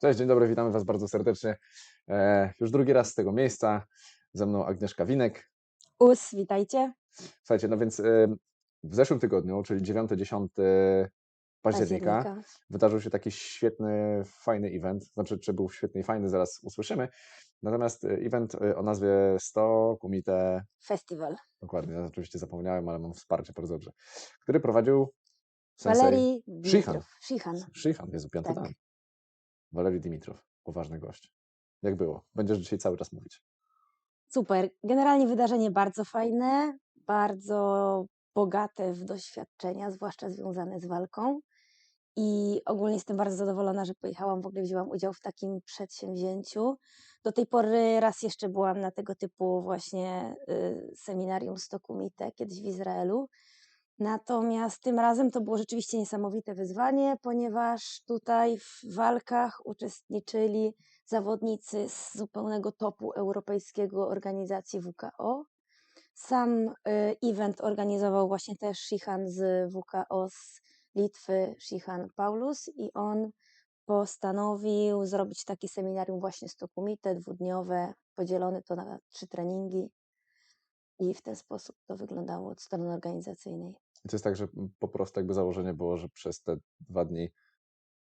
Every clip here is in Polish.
Cześć, dzień dobry, witamy Was bardzo serdecznie. E, już drugi raz z tego miejsca. Ze mną Agnieszka Winek. Us, witajcie. Słuchajcie, no więc e, w zeszłym tygodniu, czyli 9-10 października, Października. wydarzył się taki świetny, fajny event. Znaczy, czy był świetny i fajny, zaraz usłyszymy. Natomiast e, event e, o nazwie 100 Kumite, Festiwal. dokładnie, ja oczywiście zapomniałem, ale mam wsparcie bardzo dobrze, który prowadził Walerii Shihan. Shihan. Shihan, Jezu, piąty Tak. dan. Walerii Dimitrov, poważny gość. Jak było? Będziesz dzisiaj cały czas mówić. Super. Generalnie wydarzenie bardzo fajne, bardzo bogate w doświadczenia, zwłaszcza związane z walką. I ogólnie jestem bardzo zadowolona, że pojechałam, w ogóle wzięłam udział w takim przedsięwzięciu. Do tej pory raz jeszcze byłam na tego typu właśnie y, seminarium Stokumite, kiedyś w Izraelu. Natomiast tym razem to było rzeczywiście niesamowite wyzwanie, ponieważ tutaj w walkach uczestniczyli zawodnicy z zupełnego topu europejskiego organizacji WKO. Sam y, event organizował właśnie też Shihan z WKO z Litwy, Shihan Paulus i on postanowił zrobić takie seminarium właśnie stokumite, dwudniowe, podzielone to na trzy treningi i w ten sposób to wyglądało od strony organizacyjnej. I to jest tak, że po prostu jakby założenie było, że przez te dwa dni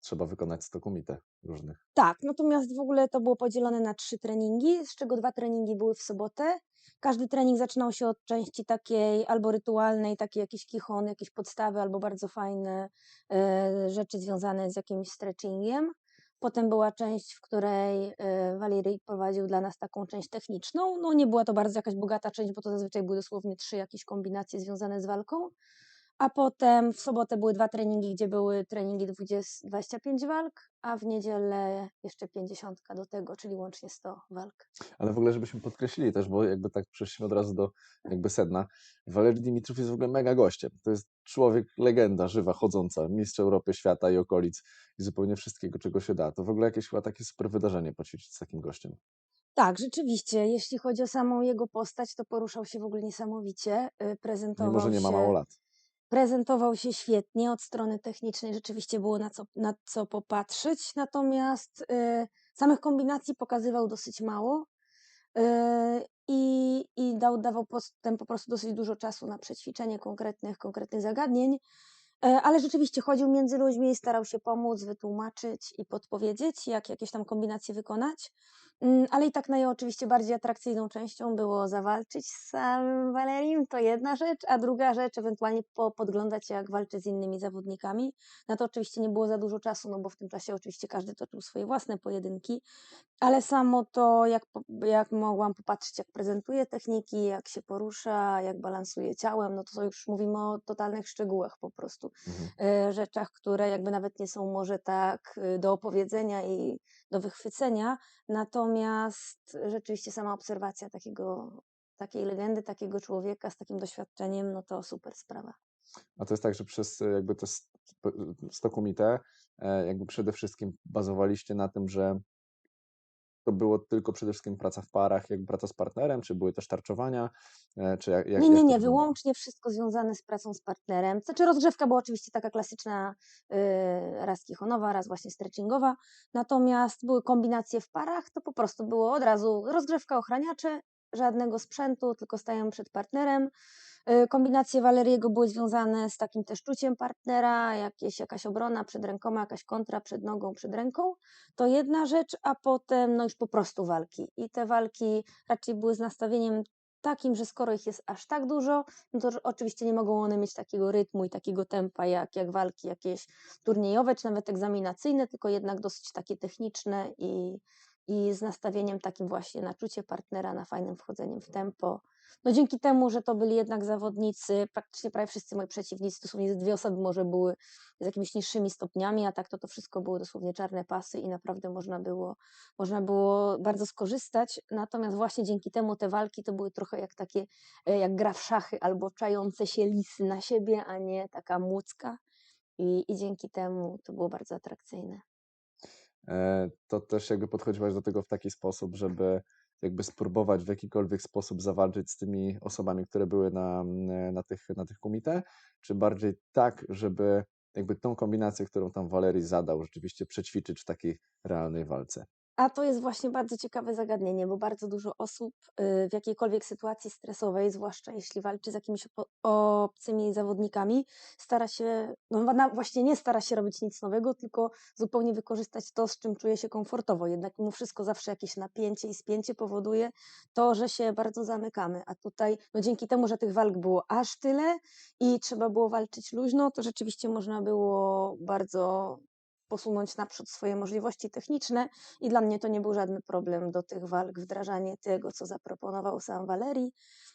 trzeba wykonać 100 kumite różnych. Tak, natomiast w ogóle to było podzielone na trzy treningi, z czego dwa treningi były w sobotę. Każdy trening zaczynał się od części takiej albo rytualnej, takiej jakieś kichon, jakieś podstawy, albo bardzo fajne e, rzeczy związane z jakimś stretchingiem. Potem była część, w której e, Valery prowadził dla nas taką część techniczną. No nie była to bardzo jakaś bogata część, bo to zazwyczaj były dosłownie trzy jakieś kombinacje związane z walką. A potem w sobotę były dwa treningi, gdzie były treningi 20, 25 walk, a w niedzielę jeszcze 50 do tego, czyli łącznie 100 walk. Ale w ogóle, żebyśmy podkreślili też, bo jakby tak przeszliśmy od razu do jakby sedna. Walerii Dimitrów jest w ogóle mega gościem. To jest człowiek, legenda, żywa, chodząca, mistrz Europy, świata i okolic i zupełnie wszystkiego, czego się da. To w ogóle jakieś chyba takie super wydarzenie poćwiczyć z takim gościem. Tak, rzeczywiście, jeśli chodzi o samą jego postać, to poruszał się w ogóle niesamowicie, y, prezentował Mimo, że nie ma mało lat. Prezentował się świetnie od strony technicznej, rzeczywiście było na co, na co popatrzeć, natomiast y, samych kombinacji pokazywał dosyć mało y, i, i dał, dawał potem po prostu dosyć dużo czasu na przećwiczenie konkretnych, konkretnych zagadnień, y, ale rzeczywiście chodził między ludźmi, starał się pomóc, wytłumaczyć i podpowiedzieć, jak jakieś tam kombinacje wykonać. Mm, Ale i tak naj oczywiście bardziej atrakcyjną częścią było zawalczyć z samym Valerim, to jedna rzecz, a druga rzecz ewentualnie po, podglądać jak walczy z innymi zawodnikami. Na to oczywiście nie było za dużo czasu, no bo w tym czasie oczywiście każdy toczył swoje własne pojedynki, ale samo to, jak, po- jak mogłam popatrzeć, jak prezentuje techniki, jak się porusza, jak balansuje ciałem, no to, to już mówimy o totalnych szczegółach po prostu Mhm. e, rzeczach, które jakby nawet nie są może tak e, do opowiedzenia i do wychwycenia, natomiast rzeczywiście sama obserwacja takiego, takiej legendy, takiego człowieka z takim doświadczeniem, no to super sprawa. A to jest tak, że przez e, jakby te 100 kumite e, jakby przede wszystkim bazowaliście na tym, że to było tylko przede wszystkim praca w parach, jakby praca z partnerem, czy były też tarczowania, e, czy jak, jak Nie, jak nie, nie, wyłącznie wszystko związane z pracą z partnerem. Znaczy rozgrzewka była oczywiście taka klasyczna, y, raz kichonowa, raz właśnie stretchingowa, natomiast były kombinacje w parach, to po prostu było od razu rozgrzewka, ochraniacze, żadnego sprzętu, tylko stajemy przed partnerem. Y, Kombinacje Waleriego były związane z takim też czuciem partnera, jakieś, jakaś obrona przed rękoma, jakaś kontra przed nogą, przed ręką. To jedna rzecz, a potem no już po prostu walki. I te walki raczej były z nastawieniem takim, że skoro ich jest aż tak dużo, no to oczywiście nie mogą one mieć takiego rytmu i takiego tempa jak, jak walki jakieś turniejowe czy nawet egzaminacyjne, tylko jednak dosyć takie techniczne i, i z nastawieniem takim właśnie na czucie partnera, na fajnym wchodzeniem w tempo. No dzięki temu, że to byli jednak zawodnicy, praktycznie prawie wszyscy moi przeciwnicy, dosłownie dwie osoby może były z jakimiś niższymi stopniami, a tak to to wszystko były dosłownie czarne pasy i naprawdę można było, można było bardzo skorzystać. Natomiast właśnie dzięki temu te walki to były trochę jak takie, e, jak gra w szachy albo czające się lisy na siebie, a nie taka młódzka. I, I dzięki temu to było bardzo atrakcyjne. E, to też jakby podchodziłaś do tego w taki sposób, żeby jakby spróbować w jakikolwiek sposób zawalczyć z tymi osobami, które były na, na, tych, na tych kumite, czy bardziej tak, żeby jakby tą kombinację, którą tam Walerii zadał, rzeczywiście przećwiczyć w takiej realnej walce? A to jest właśnie bardzo ciekawe zagadnienie, bo bardzo dużo osób y, w jakiejkolwiek sytuacji stresowej, zwłaszcza jeśli walczy z jakimiś obcymi zawodnikami, stara się, no właśnie nie stara się robić nic nowego, tylko zupełnie wykorzystać to, z czym czuje się komfortowo. Jednak mimo wszystko zawsze jakieś napięcie i spięcie powoduje to, że się bardzo zamykamy. A tutaj, no dzięki temu, że tych walk było aż tyle i trzeba było walczyć luźno, to rzeczywiście można było bardzo posunąć naprzód swoje możliwości techniczne i dla mnie to nie był żaden problem do tych walk, wdrażanie tego, co zaproponował sam Walerii.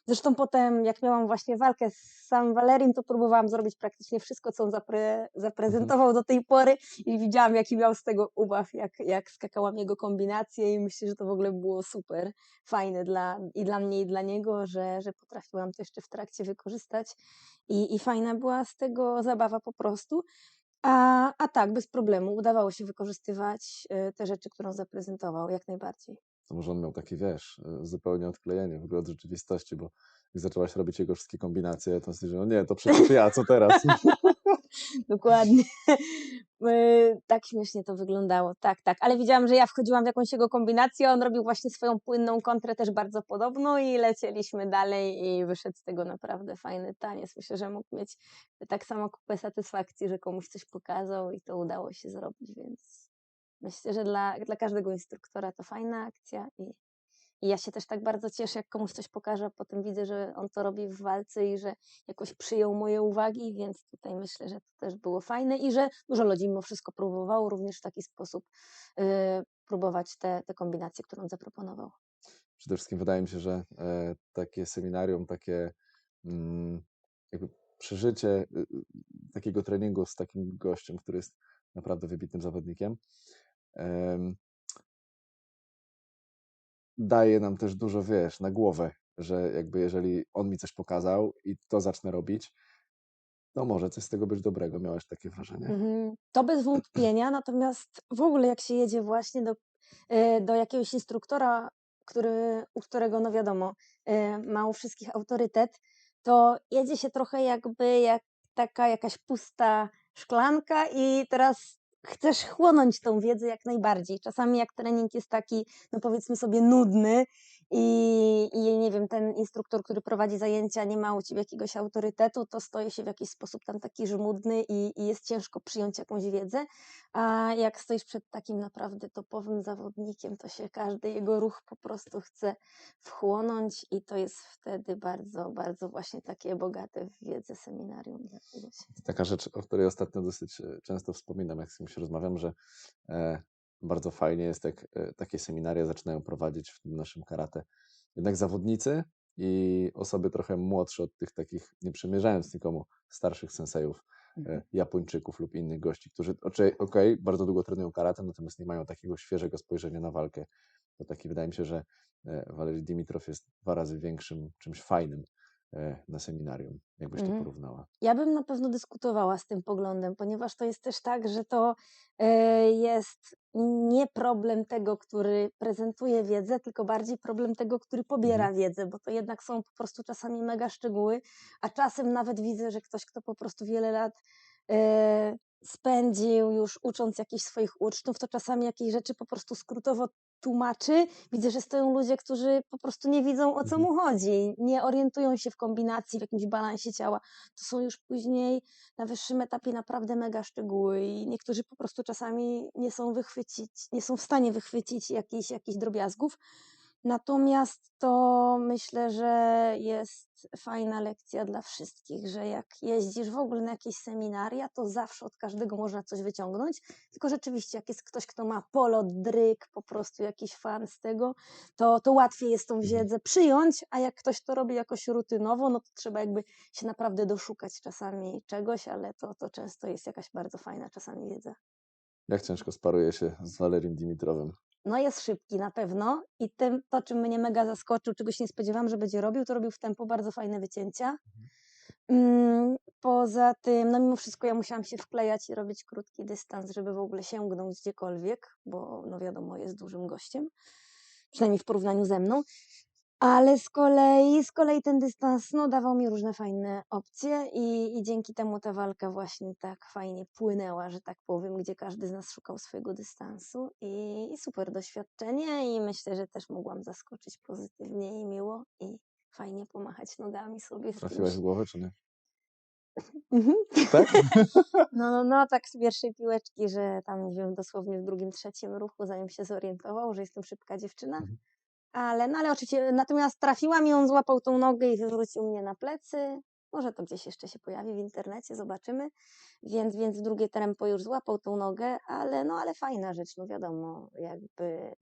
Zresztą potem, jak miałam właśnie walkę z sam Walerim, to próbowałam zrobić praktycznie wszystko, co on zapre zaprezentował do tej pory i widziałam, jaki miał z tego ubaw, jak, jak skakałam jego kombinacje i myślę, że to w ogóle było super fajne dla, i dla mnie, i dla niego, że, że potrafiłam to jeszcze w trakcie wykorzystać i, i fajna była z tego zabawa po prostu. A, a tak, bez problemu. Udawało się wykorzystywać y, te rzeczy, które on zaprezentował, jak najbardziej. To może on miał takie, wiesz, y, zupełnie odklejenie w ogóle od rzeczywistości, bo jak zaczęłaś robić jego wszystkie kombinacje, to stwierdziłem, no nie, to przecież ja, co teraz? Dokładnie. Y, Tak śmiesznie to wyglądało. Tak, tak. Ale widziałam, że ja wchodziłam w jakąś jego kombinację, on robił właśnie swoją płynną kontrę też bardzo podobną i lecieliśmy dalej i wyszedł z tego naprawdę fajny taniec. Myślę, że mógł mieć tak samo kupę satysfakcji, że komuś coś pokazał i to udało się zrobić, więc myślę, że dla, dla każdego instruktora to fajna akcja i, i ja się też tak bardzo cieszę, jak komuś coś pokażę, potem widzę, że on to robi w walce i że jakoś przyjął moje uwagi, więc tutaj myślę, że to też było fajne i że dużo ludzi mimo wszystko próbowało również w taki sposób y, próbować te, te kombinacje, on zaproponował. Przede wszystkim wydaje mi się, że e, takie seminarium, takie mm, jakby przeżycie y, y, takiego treningu z takim gościem, który jest naprawdę wybitnym zawodnikiem, em, daje nam też dużo, wiesz, na głowę, że jakby jeżeli on mi coś pokazał i to zacznę robić, to może coś z tego być dobrego. Miałaś takie wrażenie? Mhm. To bez wątpienia, natomiast w ogóle jak się jedzie właśnie do, e, do jakiegoś instruktora, który, u którego, no wiadomo, e, ma u wszystkich autorytet, to jedzie się trochę jakby jak taka jakaś pusta szklanka i teraz chcesz chłonąć tą wiedzę jak najbardziej. Czasami jak trening jest taki, no powiedzmy sobie, nudny i, i nie wiem, ten instruktor, który prowadzi zajęcia, nie ma u ciebie jakiegoś autorytetu, to stoi się w jakiś sposób tam taki żmudny i, i jest ciężko przyjąć jakąś wiedzę. A jak stoisz przed takim naprawdę topowym zawodnikiem, to się każdy jego ruch po prostu chce wchłonąć i to jest wtedy bardzo, bardzo właśnie takie bogate w wiedzę seminarium. Taka rzecz, o której ostatnio dosyć e, często wspominam, jak z kimś rozmawiam, że e, bardzo fajnie jest, jak e, takie seminaria zaczynają prowadzić w naszym karate. Jednak zawodnicy i osoby trochę młodsze od tych takich, nie przemierzając nikomu, starszych sensejów, Mhm. e, Japończyków lub innych gości, którzy okej, okay, bardzo długo trenują karate, natomiast nie mają takiego świeżego spojrzenia na walkę. To taki wydaje mi się, że e, Walerii Dimitrow jest dwa razy większym czymś fajnym na seminarium. Jakbyś to Mhm. porównała? Ja bym na pewno dyskutowała z tym poglądem, ponieważ to jest też tak, że to e, jest nie problem tego, który prezentuje wiedzę, tylko bardziej problem tego, który pobiera Mhm. wiedzę, bo to jednak są po prostu czasami mega szczegóły, a czasem nawet widzę, że ktoś, kto po prostu wiele lat e, spędził już ucząc jakichś swoich uczniów, to czasami jakieś rzeczy po prostu skrótowo tłumaczy. Widzę, że stoją ludzie, którzy po prostu nie widzą o co Mhm. mu chodzi, nie orientują się w kombinacji, w jakimś balansie ciała. To są już później na wyższym etapie naprawdę mega szczegóły i niektórzy po prostu czasami nie są wychwycić, nie są w stanie wychwycić jakichś, jakichś drobiazgów. Natomiast to myślę, że jest fajna lekcja dla wszystkich, że jak jeździsz w ogóle na jakieś seminaria, to zawsze od każdego można coś wyciągnąć. Tylko rzeczywiście, jak jest ktoś, kto ma polot, dryk, po prostu jakiś fan z tego, to, to łatwiej jest tą Mhm. wiedzę przyjąć, a jak ktoś to robi jakoś rutynowo, no to trzeba jakby się naprawdę doszukać czasami czegoś, ale to, to często jest jakaś bardzo fajna czasami wiedza. Jak ciężko sparuje się z Walerim Dimitrowem? No jest szybki na pewno i tym, to, czym mnie mega zaskoczył, czego się nie spodziewałam, że będzie robił, to robił w tempo bardzo fajne wycięcia. Mm, Poza tym, no mimo wszystko ja musiałam się wklejać i robić krótki dystans, żeby w ogóle sięgnąć gdziekolwiek, bo no wiadomo, jest dużym gościem, przynajmniej w porównaniu ze mną. Ale z kolei z kolei ten dystans, no, dawał mi różne fajne opcje i i dzięki temu ta walka właśnie tak fajnie płynęła, że tak powiem, gdzie każdy z nas szukał swojego dystansu i i super doświadczenie i myślę, że też mogłam zaskoczyć pozytywnie i miło i fajnie pomachać nogami sobie Trafiłaś w głowę, czy nie? Mhm. Tak? No, no, no, tak z pierwszej piłeczki, że tam, nie wiem, dosłownie w drugim, trzecim ruchu, zanim się zorientował, że jestem szybka dziewczyna. Ale, no ale oczywiście, natomiast trafiłam i on złapał tą nogę i wywrócił mnie na plecy. Może to gdzieś jeszcze się pojawi w internecie, zobaczymy. Więc, więc w drugie tempo już złapał tą nogę, ale no, ale fajna rzecz, no wiadomo, jakby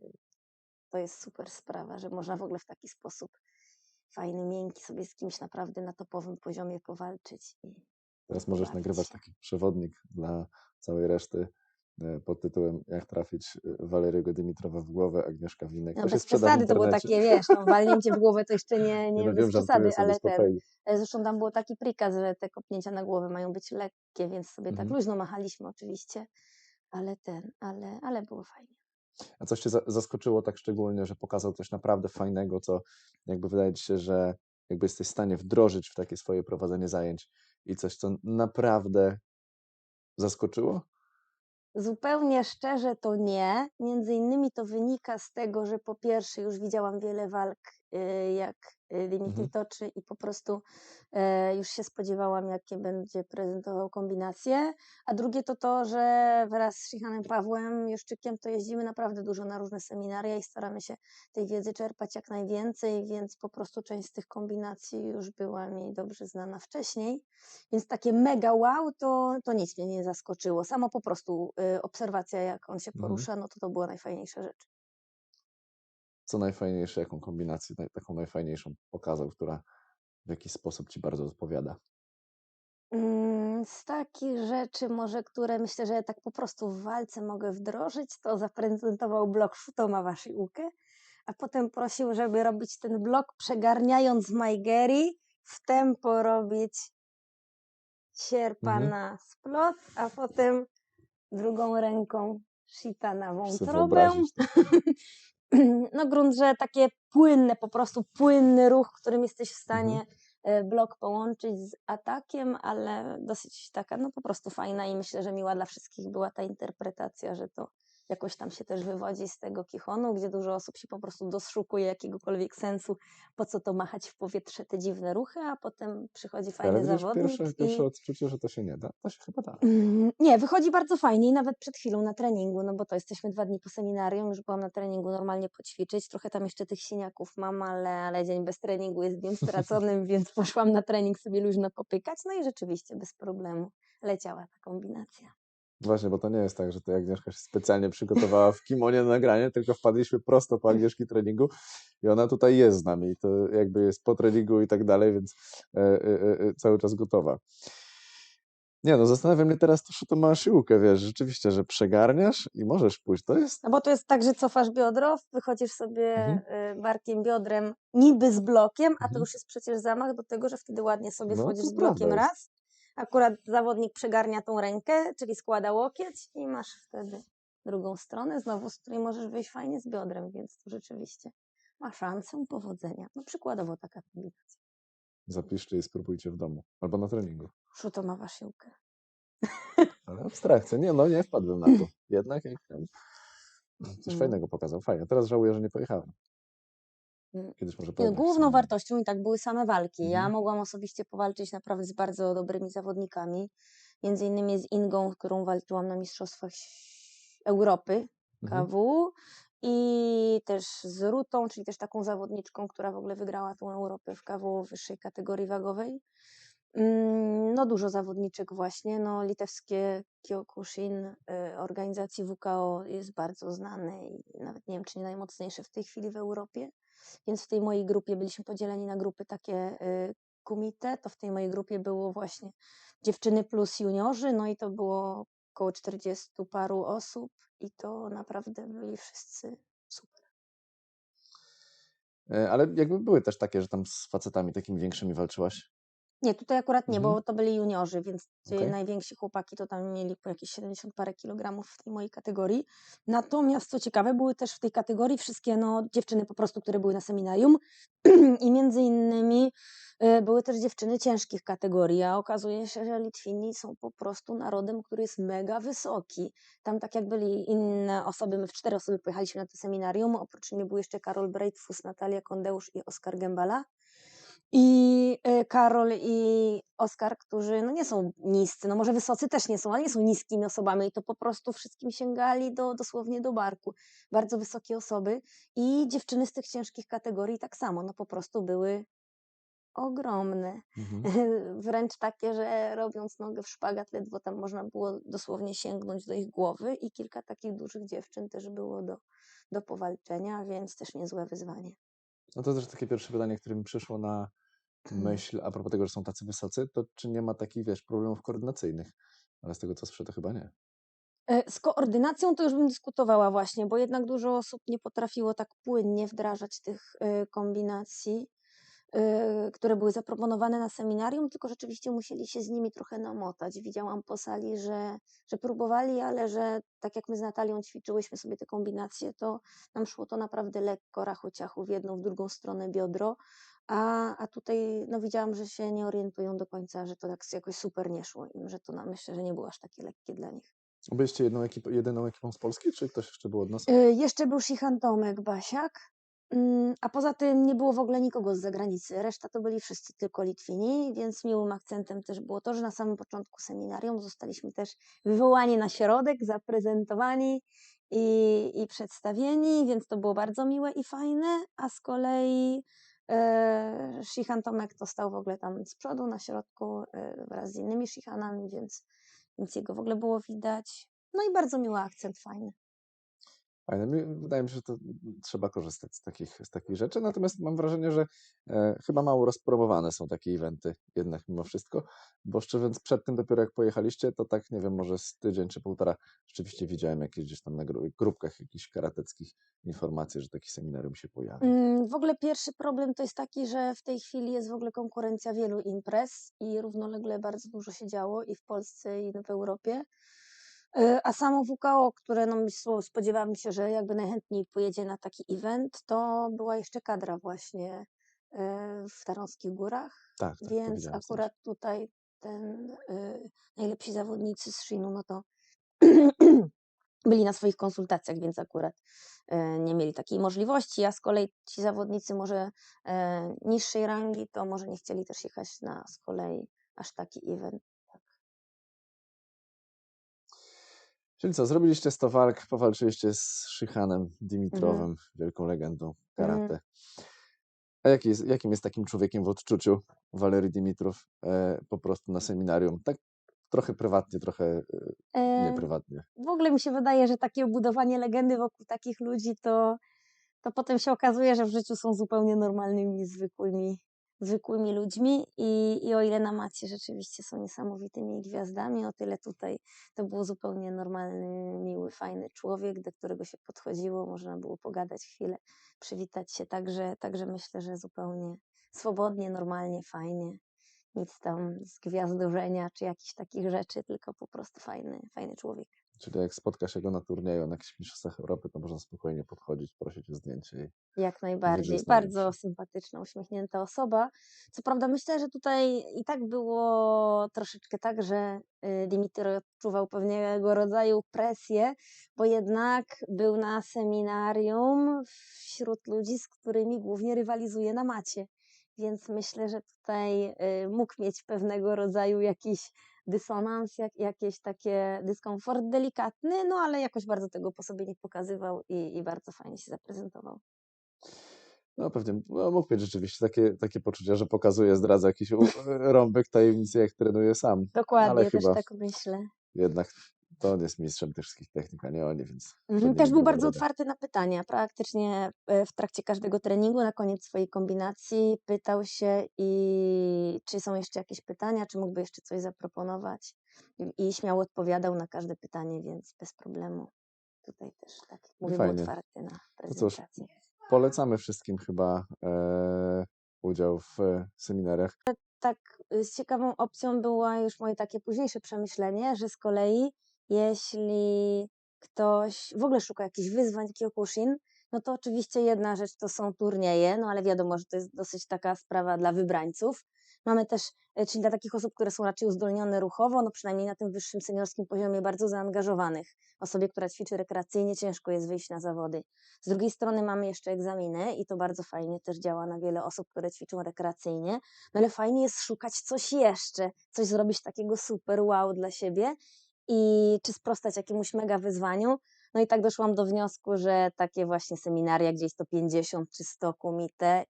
to jest super sprawa, że można w ogóle w taki sposób fajny, miękki sobie z kimś naprawdę na topowym poziomie powalczyć. I Teraz możesz nagrywać taki przewodnik dla całej reszty pod tytułem Jak trafić e, Waleriego Dymitrowa w głowę, Agnieszka Winek. No To bez przesady, to było takie, wiesz, no, walnięcie w głowę to jeszcze nie, Nie no bez wiem, przesady, ale ten. e, Zresztą tam było taki prikaz, że te kopnięcia na głowę mają być lekkie, więc sobie tak Mhm. luźno machaliśmy oczywiście, ale ten, ale, ale było fajnie. A coś cię za- zaskoczyło tak szczególnie, że pokazał coś naprawdę fajnego, co jakby wydaje ci się, że jakby jesteś w stanie wdrożyć w takie swoje prowadzenie zajęć i coś, co naprawdę zaskoczyło? Zupełnie szczerze to nie. Między innymi to wynika z tego, że po pierwsze już widziałam wiele walk, jak y, Dimitri Mhm. toczy i po prostu e, już się spodziewałam, jakie będzie prezentował kombinacje. A drugie to to, że wraz z Shihanem Pawłem Juszczykiem to jeździmy naprawdę dużo na różne seminaria i staramy się tej wiedzy czerpać jak najwięcej, więc po prostu część z tych kombinacji już była mi dobrze znana wcześniej. Więc takie mega wow, to, to nic mnie nie zaskoczyło. Samo po prostu y, obserwacja, jak on się Mhm. porusza, no to to była najfajniejsza rzecz. Co najfajniejsze, jaką kombinację, taką najfajniejszą pokazał, która w jakiś sposób ci bardzo odpowiada? Mm, Z takich rzeczy może, które myślę, że tak po prostu w walce mogę wdrożyć, to zaprezentował blok Shutoma Washiukę, a potem prosił, żeby robić ten blok przegarniając Maigeri, w tempo robić sierpa Mhm. na splot, a potem drugą ręką shita na wątrobę. No grunt, że takie płynne, po prostu płynny ruch, którym jesteś w Mhm. stanie e, blok połączyć z atakiem, ale dosyć taka, no po prostu fajna i myślę, że miła dla wszystkich była ta interpretacja, że to jakoś tam się też wywodzi z tego kichonu, gdzie dużo osób się po prostu doszukuje jakiegokolwiek sensu, po co to machać w powietrze te dziwne ruchy, a potem przychodzi Ale fajny widzisz, zawodnik pierwsze, i pierwsze odczucie, że to się nie da, to się chyba da. Mm, Nie, wychodzi bardzo fajnie i nawet przed chwilą na treningu, no bo to jesteśmy dwa dni po seminarium, już byłam na treningu normalnie poćwiczyć, trochę tam jeszcze tych siniaków mam, ale, ale dzień bez treningu jest dniem straconym, więc poszłam na trening sobie luźno popykać, no i rzeczywiście bez problemu leciała ta kombinacja. Właśnie, bo to nie jest tak, że to Agnieszka się specjalnie przygotowała w kimonie na nagranie, tylko wpadliśmy prosto po Agnieszki treningu i ona tutaj jest z nami. To jakby jest po treningu i tak dalej, więc e, e, e, cały czas gotowa. Nie no, zastanawia mnie teraz to, że to masz siłkę, wiesz, rzeczywiście, że przegarniasz i możesz pójść. To jest, No bo to jest tak, że cofasz biodro, wychodzisz sobie Mhm. barkiem, biodrem niby z blokiem, a to Mhm. już jest przecież zamach do tego, że wtedy ładnie sobie No, wchodzisz to z blokiem raz. Akurat zawodnik przegarnia tą rękę, czyli składa łokieć i masz wtedy drugą stronę, znowu z której możesz wyjść fajnie z biodrem, więc to rzeczywiście ma szansę powodzenia. No przykładowo taka kombinacja. zapiszcie i spróbujcie w domu albo na treningu. Szuto ma wasiłkę. Ale abstrakcja. Nie, no nie wpadłem na to. Jednak jak tam coś Mm. fajnego pokazał. Fajnie. Teraz żałuję, że nie pojechałem. Kiedyś może Główną wartością i tak były same walki. Ja Mhm. mogłam osobiście powalczyć naprawdę z bardzo dobrymi zawodnikami. Między innymi z Ingą, z którą walczyłam na Mistrzostwach Europy Mhm. KW i też z Rutą, czyli też taką zawodniczką, która w ogóle wygrała tą Europę w KW wyższej kategorii wagowej. Mm, No dużo zawodniczek właśnie, no litewskie Kyokushin y, organizacji WKO jest bardzo znane i nawet nie wiem, czy nie najmocniejsze w tej chwili w Europie. Więc w tej mojej grupie byliśmy podzieleni na grupy takie y, kumite, to w tej mojej grupie było właśnie dziewczyny plus juniorzy, no i to było około 40 paru osób i to naprawdę byli wszyscy super. E, Ale jakby były też takie, że tam z facetami takimi większymi walczyłaś. Nie, tutaj akurat nie, Mhm. bo to byli juniorzy, więc ci Okej. najwięksi chłopaki to tam mieli po jakieś 70 parę kilogramów w tej mojej kategorii. Natomiast co ciekawe, były też w tej kategorii wszystkie no, dziewczyny po prostu, które były na seminarium i między innymi e, były też dziewczyny ciężkich kategorii, a okazuje się, że Litwini są po prostu narodem, który jest mega wysoki. Tam tak jak byli inne osoby, my w cztery osoby pojechaliśmy na to seminarium, oprócz mnie był jeszcze Karol Breitfus, Natalia Kondeusz i Oskar Gębala. I e, Karol i Oskar, którzy no nie są niscy, no może wysocy też nie są, ale nie są niskimi osobami i to po prostu wszystkim sięgali do, dosłownie do barku. Bardzo wysokie osoby i dziewczyny z tych ciężkich kategorii tak samo, no po prostu były ogromne. Mhm. Wręcz takie, że robiąc nogę w szpagat, ledwo tam można było dosłownie sięgnąć do ich głowy i kilka takich dużych dziewczyn też było do, do powalczenia, więc też niezłe wyzwanie. No to też takie pierwsze pytanie, które mi przyszło na myśl a propos tego, że są tacy wysocy, to czy nie ma takich, wiesz, problemów koordynacyjnych? Ale z tego, co słyszę, to chyba nie. E, Z koordynacją to już bym dyskutowała właśnie, bo jednak dużo osób nie potrafiło tak płynnie wdrażać tych e, kombinacji, e, które były zaproponowane na seminarium, tylko rzeczywiście musieli się z nimi trochę namotać. Widziałam po sali, że, że próbowali, ale że tak jak my z Natalią ćwiczyłyśmy sobie te kombinacje, to nam szło to naprawdę lekko, rachu ciachu w jedną, w drugą stronę biodro, a, a tutaj no, widziałam, że się nie orientują do końca, że to tak jakoś super nie szło im, że to na, myślę, że nie było aż takie lekkie dla nich. Byliście jedną ekipą, jedyną ekipą z Polski, czy ktoś jeszcze był od nas? Y, Jeszcze był Sichan Tomek Basiak, mm, a poza tym nie było w ogóle nikogo z zagranicy. Reszta to byli wszyscy tylko Litwini, więc miłym akcentem też było to, że na samym początku seminarium zostaliśmy też wywołani na środek, zaprezentowani i, i przedstawieni, więc to było bardzo miłe i fajne, a z kolei e, Sichan Tomek to stał w ogóle tam z przodu, na środku e, wraz z innymi Sichanami, więc, więc jego w ogóle było widać. No i bardzo miły akcent, fajny. Fajne. Wydaje mi się, że to trzeba korzystać z takich, z takich rzeczy, natomiast mam wrażenie, że e, chyba mało rozpromowane są takie eventy jednak mimo wszystko, bo szczerze mówiąc przed tym dopiero jak pojechaliście, to tak nie wiem, może z tydzień czy półtora rzeczywiście widziałem jakieś gdzieś tam na gru- grupkach jakichś karateckich informacje, że taki seminarium się pojawi. Mm, W ogóle pierwszy problem to jest taki, że w tej chwili jest w ogóle konkurencja wielu imprez i równolegle bardzo dużo się działo i w Polsce, i w Europie. E, A samo WKO, które no, spodziewałam się, że jakby najchętniej pojedzie na taki event, to była jeszcze kadra właśnie e, w Tarnowskich Górach, Tak, tak, więc akurat tutaj ten e, najlepsi zawodnicy z Shinu, no to byli na swoich konsultacjach, więc akurat e, nie mieli takiej możliwości, a z kolei ci zawodnicy może e, niższej rangi, to może nie chcieli też jechać na z kolei aż taki event. Czyli co, zrobiliście 100 walk, powalczyliście z Szychanem Dimitrowem, wielką legendą Mhm. karate. A jaki jest, jakim jest takim człowiekiem w odczuciu Walery Dimitrow e, po prostu na seminarium? Tak trochę prywatnie, trochę e, E, nieprywatnie. w ogóle mi się wydaje, że takie budowanie legendy wokół takich ludzi, to, to potem się okazuje, że w życiu są zupełnie normalnymi, zwykłymi, zwykłymi ludźmi i, i o ile na macie rzeczywiście są niesamowitymi gwiazdami, o tyle tutaj to był zupełnie normalny, miły, fajny człowiek, do którego się podchodziło, można było pogadać chwilę, przywitać się, także, także myślę, że zupełnie swobodnie, normalnie, fajnie. Nic tam z gwiazdorzenia czy jakichś takich rzeczy, tylko po prostu fajny, fajny człowiek. Czyli jak spotka się go na turnieju na jakichś mistrzostwach Europy, to można spokojnie podchodzić, prosić o zdjęcie. I... Jak najbardziej. Bardzo sympatyczna, uśmiechnięta osoba. Co prawda myślę, że tutaj i tak było troszeczkę tak, że y, Dimitry odczuwał pewnego rodzaju presję, bo jednak był na seminarium wśród ludzi, z którymi głównie rywalizuje na macie. Więc myślę, że tutaj y, mógł mieć pewnego rodzaju jakiś dysonans, jak, jakieś takie dyskomfort delikatny, no ale jakoś bardzo tego po sobie nie pokazywał i, i bardzo fajnie się zaprezentował. No pewnie, no, mógł mieć rzeczywiście takie, takie poczucie, że pokazuje, zdradza jakiś rąbek tajemnicy, jak trenuje sam. Dokładnie, Ale też chyba tak myślę. jednak to on jest mistrzem tych wszystkich technik, a nie oni, więc Mhm, Też był bardzo otwarty na pytania. Praktycznie e, w trakcie każdego treningu, na koniec swojej kombinacji, pytał się, i czy są jeszcze jakieś pytania, czy mógłby jeszcze coś zaproponować. I, śmiało odpowiadał na każde pytanie, więc bez problemu. Tutaj też, tak jak mówię, był otwarty na To cóż, prezentację. Polecamy wszystkim chyba e, udział w e, seminariach. tak y, z ciekawą opcją była już moje takie późniejsze przemyślenie, że z kolei jeśli ktoś w ogóle szuka jakichś wyzwań Kyokushin, no to oczywiście jedna rzecz to są turnieje, no ale wiadomo, że to jest dosyć taka sprawa dla wybrańców. Mamy też, y, czyli dla takich osób, które są raczej uzdolnione ruchowo, no przynajmniej na tym wyższym seniorskim poziomie, bardzo zaangażowanych. Osobie, która ćwiczy rekreacyjnie, ciężko jest wyjść na zawody. Z drugiej strony mamy jeszcze egzaminy i to bardzo fajnie też działa na wiele osób, które ćwiczą rekreacyjnie. No ale fajnie jest szukać coś jeszcze, coś zrobić takiego super wow dla siebie i czy sprostać jakiemuś mega wyzwaniu. No i tak doszłam do wniosku, że takie właśnie seminaria, gdzie jest to 50 czy 100 kumite,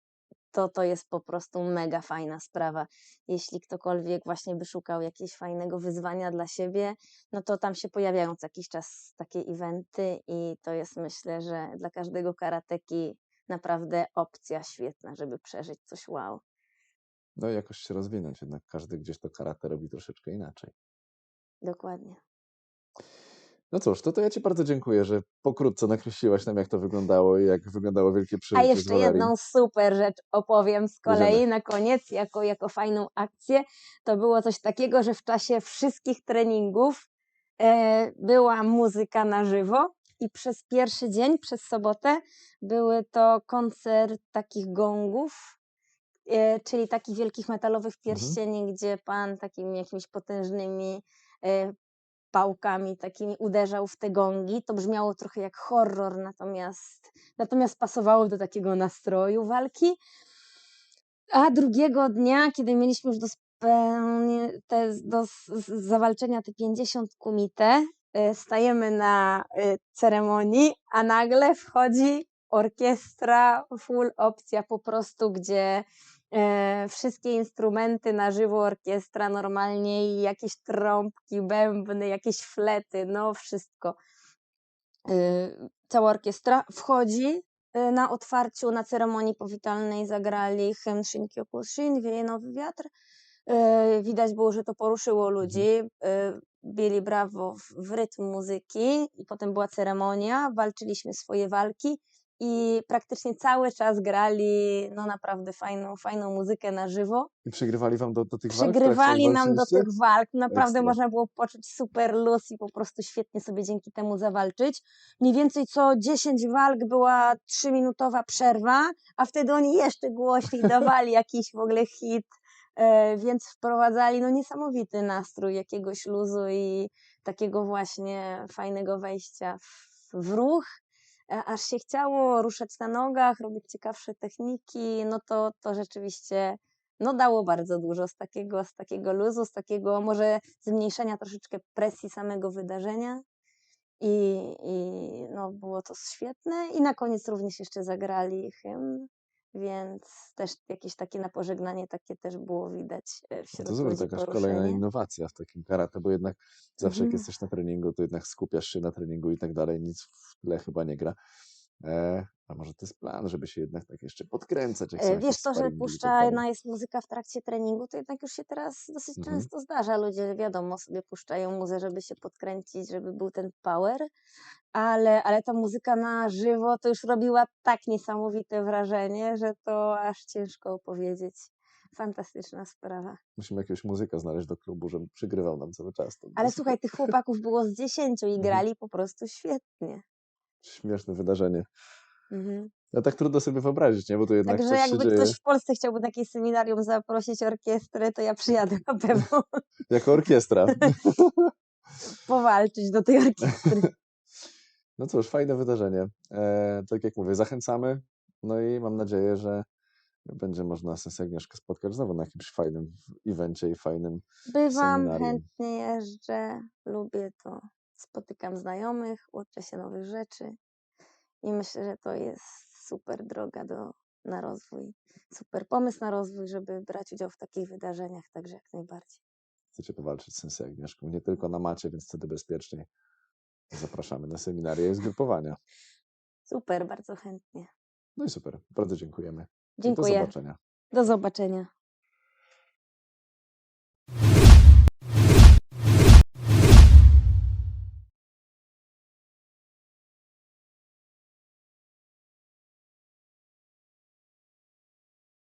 to to jest po prostu mega fajna sprawa. Jeśli ktokolwiek właśnie by szukał jakiegoś fajnego wyzwania dla siebie, no to tam się pojawiają co jakiś czas takie eventy i to jest myślę, że dla każdego karateki naprawdę opcja świetna, żeby przeżyć coś wow. No i jakoś się rozwinąć, jednak każdy gdzieś to karate robi troszeczkę inaczej. Dokładnie. No cóż, to, to ja Ci bardzo dziękuję, że pokrótce nakreśliłaś nam, jak to wyglądało i jak wyglądało wielkie A przeżycie z jeszcze jedną super rzecz opowiem z kolei na koniec, jako, jako fajną akcję. To było coś takiego, że w czasie wszystkich treningów e, była muzyka na żywo i przez pierwszy dzień, przez sobotę, były to koncert takich gongów, e, czyli takich wielkich metalowych Mhm. pierścieni, gdzie pan takimi jakimiś potężnymi pałkami takimi uderzał w te gongi. To brzmiało trochę jak horror, natomiast, natomiast pasowało do takiego nastroju walki. A drugiego dnia, kiedy mieliśmy już do, te, do zawalczenia te 50 kumite, e, stajemy na e, ceremonii, a nagle wchodzi orkiestra, full opcja po prostu, gdzie e, wszystkie instrumenty na żywo, orkiestra normalnie i jakieś trąbki, bębny, jakieś flety, no wszystko. Y, Cała orkiestra wchodzi y, na otwarciu, na ceremonii powitalnej zagrali hymn Shin Kyokushin, Wieje Nowy Wiatr. Widać było, że to poruszyło ludzi. y, Bili brawo w rytm muzyki i potem była ceremonia, walczyliśmy swoje walki i praktycznie cały czas grali no naprawdę fajną, fajną muzykę na żywo. I przygrywali Wam do, do tych walk? jak Przygrywali nam do tych walk. Naprawdę Ekstra. można było poczuć super luz i po prostu świetnie sobie dzięki temu zawalczyć. Mniej więcej co 10 walk była 3-minutowa przerwa, a wtedy oni jeszcze głośniej dawali jakiś w ogóle hit, e, więc wprowadzali no niesamowity nastrój jakiegoś luzu i takiego właśnie fajnego wejścia w, w ruch. E, Aż się chciało ruszać na nogach, robić ciekawsze techniki, no to, to rzeczywiście no dało bardzo dużo z takiego, z takiego luzu, z takiego może zmniejszenia troszeczkę presji samego wydarzenia. I, I no, było to świetne. I na koniec również jeszcze zagrali hymn, więc też jakieś takie na pożegnanie takie też było widać e, No wśród to zobacz, jakaś kolejna innowacja w takim karate, bo jednak zawsze jak Mhm. jesteś na treningu, to jednak skupiasz się na treningu i tak dalej, nic w tle chyba nie gra. E, a może to jest plan, żeby się jednak tak jeszcze podkręcać, E, Wiesz, to, że puszczana jest muzyka w trakcie treningu, to jednak już się teraz dosyć Mhm. często zdarza. Ludzie, wiadomo, sobie puszczają muzę, żeby się podkręcić, żeby był ten power, ale, ale ta muzyka na żywo to już robiła tak niesamowite wrażenie, że to aż ciężko opowiedzieć. Fantastyczna sprawa. Musimy jakiegoś muzyka znaleźć do klubu, żeby przygrywał nam cały czas. Ale słuchaj, tych chłopaków było z dziesięciu i Mhm. grali po prostu świetnie. Śmieszne wydarzenie. Mhm. No tak trudno sobie wyobrazić, nie? Bo to jednak Także jakby dzieje. ktoś w Polsce chciałby na jakieś seminarium zaprosić orkiestrę, to ja przyjadę na pewno Jako orkiestra. powalczyć do tej orkiestry. No cóż, fajne wydarzenie. E, tak jak mówię, zachęcamy. No i mam nadzieję, że będzie można sensę Agnieszkę spotkać znowu na jakimś fajnym evencie i fajnym Bywam, seminarium. chętnie jeżdżę, lubię to. Spotykam znajomych, uczę się nowych rzeczy i myślę, że to jest super droga do, na rozwój. Super pomysł na rozwój, żeby brać udział w takich wydarzeniach, także jak najbardziej. Chcecie powalczyć z sensei Agnieszką. Nie tylko na macie, więc wtedy bezpieczniej. Zapraszamy na seminaria i zgrupowania. Super, bardzo chętnie. No i super. Bardzo dziękujemy. I do Dziękuję. zobaczenia. Do zobaczenia.